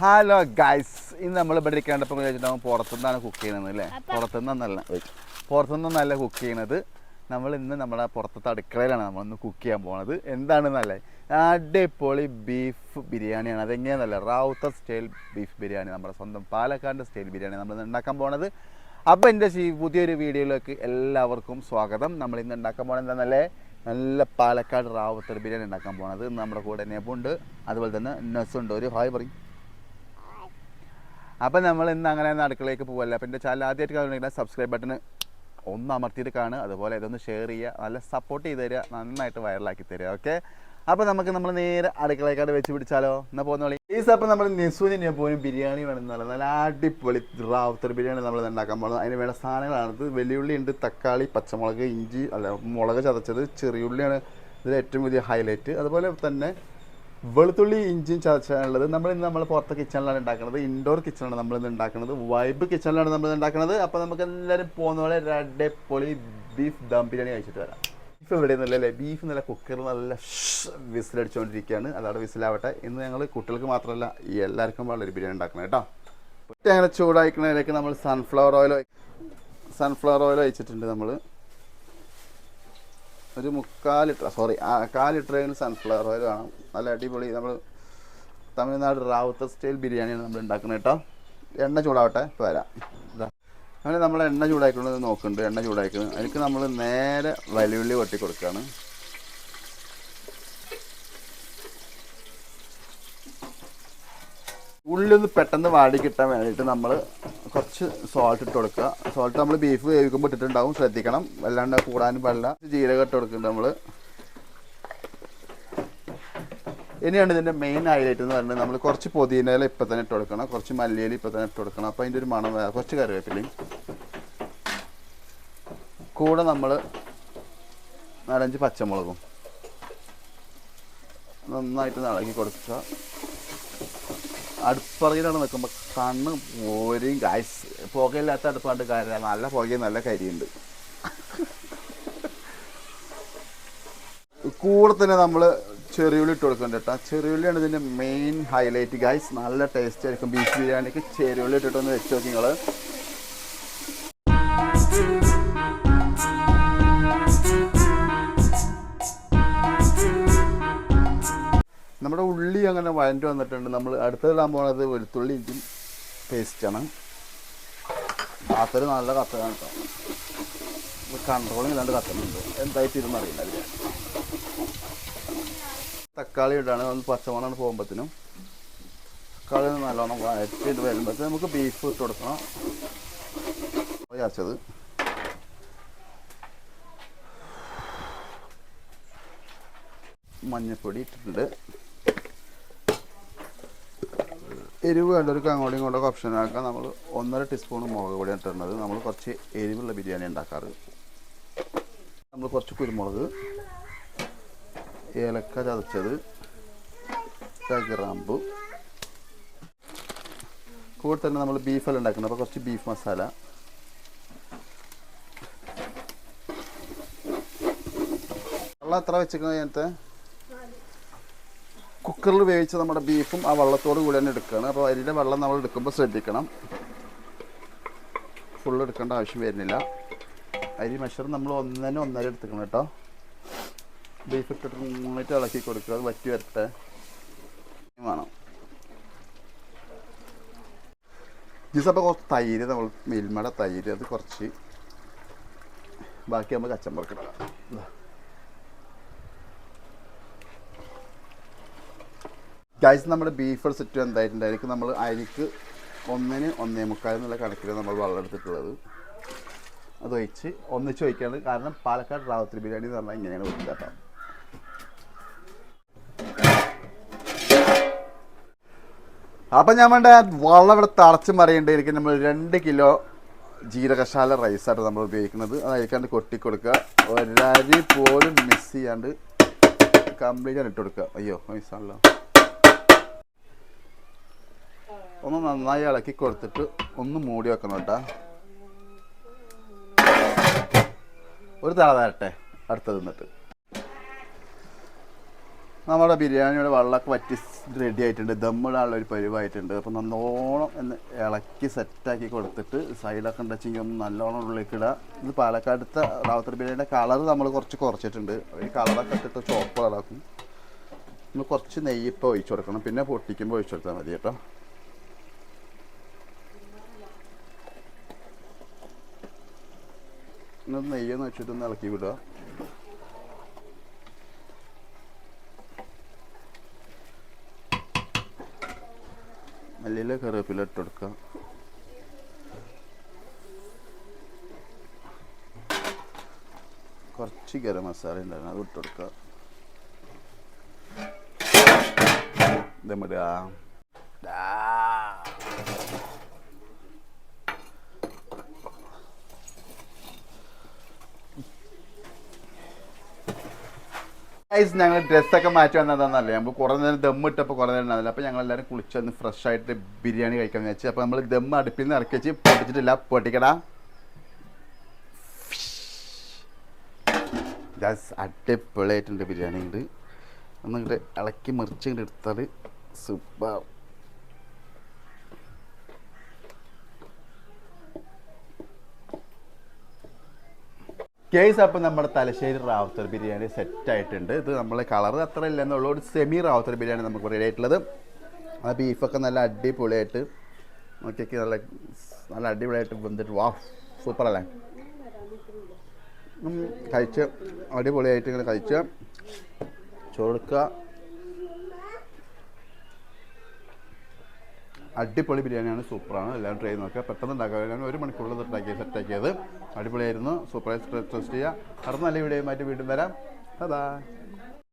Hello guys ഇന്ന് നമ്മൾ ഇവിടെ ഇരിക്കേണ്ടപ്പോൾ വിചാരിച്ചിട്ടാകും പുറത്തുനിന്നാണ് കുക്ക് ചെയ്യുന്നത് അല്ലേ? പുറത്തുനിന്നല്ല പുറത്തുനിന്നല്ല കുക്ക് ചെയ്യുന്നത്. നമ്മൾ ഇന്ന് നമ്മുടെ പുറത്തത്തെ അടുക്കളയിലാണ് നമ്മൾ ഇന്ന് കുക്ക് ചെയ്യാൻ പോകുന്നത് എന്താണെന്നല്ലേ അടിപൊളി ബീഫ് ബിരിയാണിയാണ്. അതെങ്ങനെയാണെന്നല്ല റാവുത്ത സ്റ്റൈൽ ബീഫ് ബിരിയാണി. നമ്മുടെ സ്വന്തം പാലക്കാടിന്റെ സ്റ്റൈൽ ബിരിയാണി നമ്മൾ ഇന്ന് ഉണ്ടാക്കാൻ പോണത്. അപ്പോൾ എന്റെ ഈ പുതിയൊരു വീഡിയോയിലേക്ക് എല്ലാവർക്കും സ്വാഗതം. നമ്മൾ ഇന്ന് ഉണ്ടാക്കാൻ പോണത് എന്താണെന്നല്ലേ നല്ല പാലക്കാട് റാവുത്തർ ബിരിയാണി ഉണ്ടാക്കാൻ പോണത്. നമ്മുടെ കൂടെ നെബുണ്ട്. അതുപോലെ തന്നെ നസുണ്ട്. ഒരു ഹായ് പറയും. അപ്പം നമ്മൾ ഇന്ന് അങ്ങനെ അടുക്കളയിലേക്ക് പോകല്ല അപ്പം എന്റെ ചാനൽ ആദ്യമായിട്ട് കാണുന്നുണ്ടെങ്കിൽ സബ്സ്ക്രൈബ് ബട്ടൺ ഒന്ന് അമർത്തിയിട്ട് കാണുക. അതുപോലെ ഇതൊന്ന് ഷെയർ ചെയ്യുക. നല്ല സപ്പോർട്ട് ചെയ്ത് തരിക. നന്നായിട്ട് വൈറലാക്കി തരിക. ഓക്കെ അപ്പോൾ നമുക്ക് നമ്മൾ നേരെ അടുക്കളയേക്കാട് വെച്ച് പിടിച്ചാലോ? എന്നാൽ പോകുന്ന ഈ അപ്പം നമ്മൾ നെസൂന് പോലും ബിരിയാണി വേണമെന്നുള്ള നല്ല അടിപൊളി റാവുത്തർ ബിരിയാണി നമ്മൾ ഉണ്ടാക്കാൻ പോകുന്നത് അതിന് വേണ്ട സാധനങ്ങളാണ് ഇത്. വെല്ലുള്ളി ഉണ്ട്. തക്കാളി പച്ചമുളക് ഇഞ്ചി അല്ല മുളക് ചതച്ചത് ചെറിയുള്ളിയാണ്. ഇതിൽ ഏറ്റവും വലിയ ഹൈലൈറ്റ് അതുപോലെ തന്നെ വെളുത്തുള്ളി ഇഞ്ചിയും ചതച്ചാണുള്ളത് നമ്മൾ ഇന്ന് നമ്മൾ പുറത്തെ കിച്ചണിലാണ് ഉണ്ടാക്കുന്നത്. ഇൻഡോർ കിച്ചണിലാണ് നമ്മൾ ഇന്ന് ഉണ്ടാക്കുന്നത്. വൈബ് കിച്ചണിലാണ് നമ്മൾ ഉണ്ടാക്കുന്നത്. അപ്പോൾ നമുക്ക് എല്ലാവരും പോകുന്ന പോലെ രണ്ട് പൊളി ബീഫ് ദം ബിരിയാണി കഴിച്ചിട്ട് വരാം. ബീഫ് എവിടെ നിന്നല്ലേ ബീഫ് നല്ല കുക്കറിൽ നല്ല വിസിലടിച്ചുകൊണ്ടിരിക്കുകയാണ് അതവിടെ വിസിലാവട്ടെ. ഇന്ന് ഞങ്ങൾ കുട്ടികൾക്ക് മാത്രമല്ല എല്ലാവർക്കും വളരെ ബിരിയാണി ഉണ്ടാക്കണം കേട്ടോ. അങ്ങനെ ചൂടായിക്കുന്നതിലേക്ക് നമ്മൾ സൺഫ്ലവർ ഓയിൽ സൺഫ്ലവർ ഓയിൽ ഒഴിച്ചിട്ടുണ്ട് നമ്മൾ ഒരു മുക്കാൽ ലിറ്റർ സോറി കാൽ ലിറ്ററിന് സൺഫ്ലവർ ഓയിൽ വേണം. നല്ല അടിപൊളി നമ്മൾ തമിഴ്നാട് റാവുത്ത സ്റ്റൈൽ ബിരിയാണിയാണ് നമ്മൾ ഉണ്ടാക്കുന്നത് കേട്ടോ എണ്ണ ചൂടാവട്ടെ ഇപ്പോൾ വരാം. അങ്ങനെ നമ്മൾ എണ്ണ ചൂടാക്കുന്നത് നോക്കുന്നുണ്ട് എണ്ണ ചൂടാക്കുന്നത് അതിന് നമ്മൾ നേരെ വലിയുള്ളി വെട്ടി കൊടുക്കുകയാണ് ഉള്ളി ഒന്ന് പെട്ടെന്ന് വാടി കിട്ടാൻ വേണ്ടിയിട്ട് നമ്മൾ കുറച്ച് സോൾട്ട് ഇട്ട് കൊടുക്കുക. സോൾട്ട് നമ്മൾ ബീഫ് വേവിക്കുമ്പോൾ ഇട്ടിട്ടുണ്ടാവും. ശ്രദ്ധിക്കണം. വല്ലാണ്ട് കൂടാനും പാടില്ല. ജീരകം ഇട്ട് കൊടുക്കുന്നുണ്ട് നമ്മൾ ഇനിയാണ് ഇതിന്റെ മെയിൻ ഹൈലൈറ്റ് എന്ന് പറയുന്നത് നമ്മൾ കുറച്ച് പുതിനയില ഇപ്പം തന്നെ ഇട്ട് കൊടുക്കണം. കുറച്ച് മല്ലിയില ഇപ്പം തന്നെ ഇട്ട് കൊടുക്കണം. അപ്പോൾ അതിന്റെ ഒരു മണം കുറച്ച് കറിവേപ്പിലയും. കൂടെ നമ്മൾ നാലഞ്ച് പച്ചമുളകും. നന്നായിട്ട് ഇളക്കി കൊടുക്കുക. അടുപ്പറയിലാണ് നിൽക്കുമ്പോൾ കണ്ണ് പോരെയും കാശ് പുകയില്ലാത്ത അടുപ്പാണ്ട് കാര്യം നല്ല പുകയും നല്ല കരിയുണ്ട്. കൂടെ തന്നെ നമ്മൾ ചെറിയുള്ളി ഇട്ട് കൊടുക്കുന്നുണ്ട് കേട്ടോ. ചെറിയുള്ളിയാണ് ഇതിന്റെ മെയിൻ ഹൈലൈറ്റ് ഗായ്സ് നല്ല ടേസ്റ്റ് ആയിരിക്കും. ബീഫ് ബിരിയാണിക്ക് ചെറിയുള്ളി ഇട്ടിട്ടൊന്ന് വെച്ച് നോക്കി നിങ്ങൾ ഉള്ളി അങ്ങനെ വഴണ്ടി വന്നിട്ടുണ്ട്. നമ്മൾ അടുത്തതിടാൻ പോണത് വെളുത്തുള്ളി ഇഞ്ചും പേസ്റ്റാണ് കാത്തൊരു നല്ല കത്തലാണ് കേട്ടോ കൺട്രോളിങ് ഇല്ലാണ്ട് കത്തുന്നുണ്ട് എന്തായിട്ട് ഇരുന്ന് അറിയില്ല അതിൽ തക്കാളി ഇടാണ്. ഒന്ന് പച്ചമണാണ് പോകുമ്പോഴത്തേനും തക്കാളി നല്ലോണം വഴറ്റിട്ട് വരുമ്പോഴത്തേനും നമുക്ക് ബീഫ് ഇട്ട് കൊടുക്കണം. ചതച്ചത് മഞ്ഞപ്പൊടി ഇട്ടിട്ടുണ്ട്. എരിവ് വേണ്ടവർക്ക് അങ്ങോട്ടും ഓപ്ഷൻ ആക്കാം നമ്മൾ ഒന്നര ടീസ്പൂൺ മുളക് പൊടി ഇട്ടിരുന്നത് നമ്മൾ കുറച്ച് എരിവുള്ള ബിരിയാണി ഉണ്ടാക്കാറ്. നമ്മൾ കുറച്ച് കുരുമുളക് ഏലക്ക ചതച്ചത് ഗ്രാമ്പു കൂടെ തന്നെ നമ്മൾ ബീഫെല്ലാം ഉണ്ടാക്കുന്നത്. അപ്പോൾ കുറച്ച് ബീഫ് മസാല വെള്ളം എത്ര വെച്ചിരിക്കുന്നത് അതിനകത്ത്? കുക്കറിൽ വേവിച്ച നമ്മുടെ ബീഫും ആ വെള്ളത്തോട് കൂടി തന്നെ എടുക്കുകയാണ്. അപ്പോൾ അതിന്റെ വെള്ളം നമ്മൾ എടുക്കുമ്പോൾ ശ്രദ്ധിക്കണം. ഫുള്ള് എടുക്കേണ്ട ആവശ്യം വരുന്നില്ല. അരി മെഷർ നമ്മൾ ഒന്നര ഒന്നര എടുത്തിക്കണം കേട്ടോ. ബീഫ് ഇട്ടിട്ട് നന്നായിട്ട് ഇളക്കി കൊടുക്കുക. അത് വറ്റി വരട്ടെ. വേണം. ജിസപ്പോൾ കുറച്ച് തൈര് നമ്മൾ മിൽമയുടെ തൈര് അത് കുറച്ച്. ബാക്കി നമ്മൾ കച്ചമ്പറക്ക് ഇടാം ഇതാ. ഗൈസ് നമ്മുടെ ബീഫ് സെറ്റ് എന്തായിട്ടുണ്ടായിരിക്കും? നമ്മൾ അരിക്ക് ഒന്നിന് ഒന്നേ മുക്കാൽ എന്നുള്ള കണക്കിൽ നമ്മൾ വെള്ളം അത് ഒഴിച്ച് ഒന്നിച്ച് ഒഴിക്കാണ് കാരണം പാലക്കാട് റാവത്തിൽ ബിരിയാണി എന്ന് പറഞ്ഞാൽ ഇങ്ങനെയാണ് വെക്കുക അപ്പം ഞാൻ വേണ്ട വെള്ളം ഇവിടെ തളച്ച് മറിയേണ്ടിയിരിക്കും നമ്മൾ രണ്ട് കിലോ ജീരകശാല റൈസാണ് നമ്മൾ ഉപയോഗിക്കുന്നത്. അതായിരിക്കാണ്ട് കൊട്ടി കൊടുക്കുക. ഒരരി പോലും മിസ് ചെയ്യാണ്ട് കംപ്ലീറ്റ് ആണ് ഇട്ട് കൊടുക്കുക. അയ്യോ മിസ്സാണല്ലോ ഒന്ന് നന്നായി ഇളക്കി കൊടുത്തിട്ട് ഒന്ന് മൂടി വെക്കണം കേട്ടാ. ഒരു തള തരട്ടെ അടുത്തത് നിന്നിട്ട് നമ്മുടെ ബിരിയാണിയുടെ വെള്ളമൊക്കെ വറ്റി റെഡി ആയിട്ടുണ്ട്. ദമ്മിടാനുള്ള ഒരു പരിവായിട്ടുണ്ട്. അപ്പോൾ നല്ലോണം എന്ന് ഇളക്കി സെറ്റാക്കി കൊടുത്തിട്ട് സൈഡൊക്കെ ഉണ്ടെച്ചെങ്കിൽ ഒന്ന് നല്ലോണം ഉള്ളിലേക്ക് ഇടുക ഇത് പാലക്കാടത്തെ റാവത്തർ ബിരിയാണിയുടെ കളർ നമ്മൾ കുറച്ച് കുറച്ചിട്ടുണ്ട്. ഈ കളറൊക്കെ ഇട്ടിട്ട് ചോപ്പ് കളറാക്കും നമ്മൾ കുറച്ച് നെയ്യിപ്പോൾ ഒഴിച്ചു കൊടുക്കണം. പിന്നെ പൊട്ടിക്കുമ്പോൾ ഒഴിച്ചു കൊടുത്താൽ മതി കേട്ടോ. ഇന്നത് നെയ്യൊന്ന് വെച്ചിട്ടൊന്ന് ഇളക്കി വിടുക മല്ലിയില കറിവേപ്പില ഇട്ട് കൊടുക്കുക കുറച്ച് ഗരം മസാല ഉണ്ടായിരുന്നു അത് ഇട്ട് കൊടുക്കുക ദമ്മിടുക ദാ. ഗൈസ് ഞങ്ങൾ ഡ്രസ്സൊക്കെ മാറ്റി വന്നതാണെന്നല്ലേ നമ്മൾ കുറേ നേരം ദം ഇട്ടപ്പോൾ കുറേ നേരം ഉണ്ടാവില്ല അപ്പോൾ ഞങ്ങൾ എല്ലാവരും കുളിച്ച് വന്ന് ഫ്രഷ് ആയിട്ട് ബിരിയാണി കഴിക്കാൻ വെച്ചു അപ്പോൾ നമ്മൾ ദം അടുപ്പിൽ നിന്ന് ഇറക്കി വെച്ച് പൊട്ടിച്ചിട്ടില്ല. പൊട്ടിക്കടാ. ജസ് അടിപൊളിയായിട്ടുണ്ട് ബിരിയാണി ഉണ്ട് ഒന്നിങ്ങോട്ട് ഇളക്കി മറിച്ചിങ്ങോട്ട് എടുത്താൽ സൂപ്പർ കേസ് അപ്പം നമ്മുടെ തലശ്ശേരി റാവത്തർ ബിരിയാണി സെറ്റ് ആയിട്ടുണ്ട് ഇത് നമ്മളെ കളർ അത്ര ഇല്ലെന്നുള്ളൂ. ഒരു സെമി റാവത്തർ ബിരിയാണി നമുക്ക് റെഡി ആയിട്ടുള്ളത്. ആ ബീഫൊക്കെ നല്ല അടിപൊളിയായിട്ട് നോക്കിയൊക്കെ നല്ല നല്ല അടിപൊളിയായിട്ട് വന്നിട്ട് വാ സൂപ്പർ അല്ലേ? കഴിച്ച് അടിപൊളിയായിട്ട് ഇങ്ങനെ കഴിച്ച് ചോറുക്കുക അടിപൊളി ബിരിയാണിയാണ് സൂപ്പറാണ്. എല്ലാവരും ട്രൈ നോക്കുക. പെട്ടെന്ന് ഉണ്ടാക്കുക ഞാൻ ഒരു മണിക്കൂറിൽ ഉണ്ടാക്കി സെറ്റാക്കിയത്. അടിപൊളിയായിരുന്നു സൂപ്പറായി ടെസ്റ്റ് ചെയ്യുക അടുത്ത നല്ല വീഡിയോയുമായിട്ട് വീണ്ടും വരാം. അതാ